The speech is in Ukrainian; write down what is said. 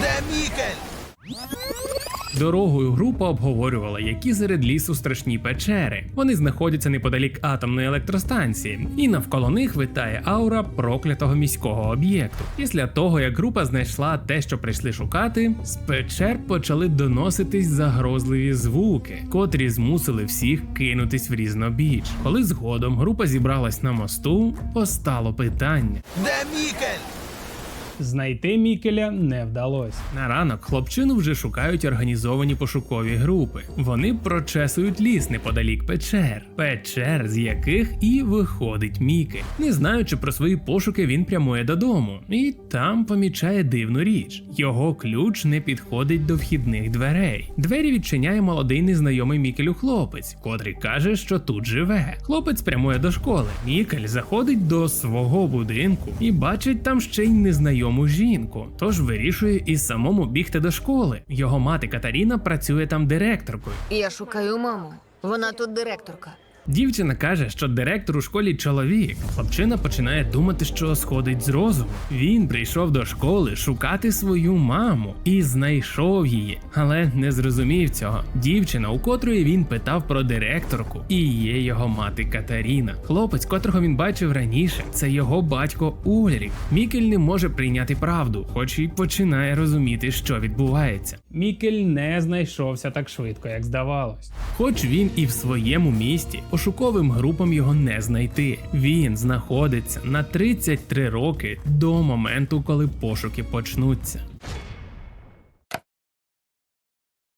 Де Мікель? Дорогою група обговорювала, які серед лісу страшні печери. Вони знаходяться неподалік атомної електростанції, і навколо них витає аура проклятого міського об'єкту. Після того, як група знайшла те, що прийшли шукати, з печер почали доноситись загрозливі звуки, котрі змусили всіх кинутись в різнобіч. Коли згодом група зібралась на мосту, постало питання. Де Мікель? Знайти Мікеля не вдалося. На ранок хлопчину вже шукають організовані пошукові групи. Вони прочесують ліс неподалік печер, печер з яких і виходить Міки. Не знаючи про свої пошуки, він прямує додому і там помічає дивну річ: його ключ не підходить до вхідних дверей. Двері відчиняє молодий незнайомий Мікелю хлопець, котрий каже, що тут живе. Хлопець прямує до школи. Мікель заходить до свого будинку і бачить там ще й незнайому жінку. Тож вирішує і самому бігти до школи. Його мати Катаріна працює там директоркою. Я шукаю маму. Вона тут директорка. Дівчина каже, що директор у школі чоловік. Хлопчина починає думати, що сходить з розуму. Він прийшов до школи шукати свою маму і знайшов її, але не зрозумів цього. Дівчина, у котрої він питав про директорку, і є його мати Катаріна. Хлопець, котрого він бачив раніше, це його батько Ульрік. Мікель не може прийняти правду, хоч і починає розуміти, що відбувається. Мікель не знайшовся так швидко, як здавалось. Хоч він і в своєму місті, пошуковим групам його не знайти. Він знаходиться на 33 роки до моменту, коли пошуки почнуться.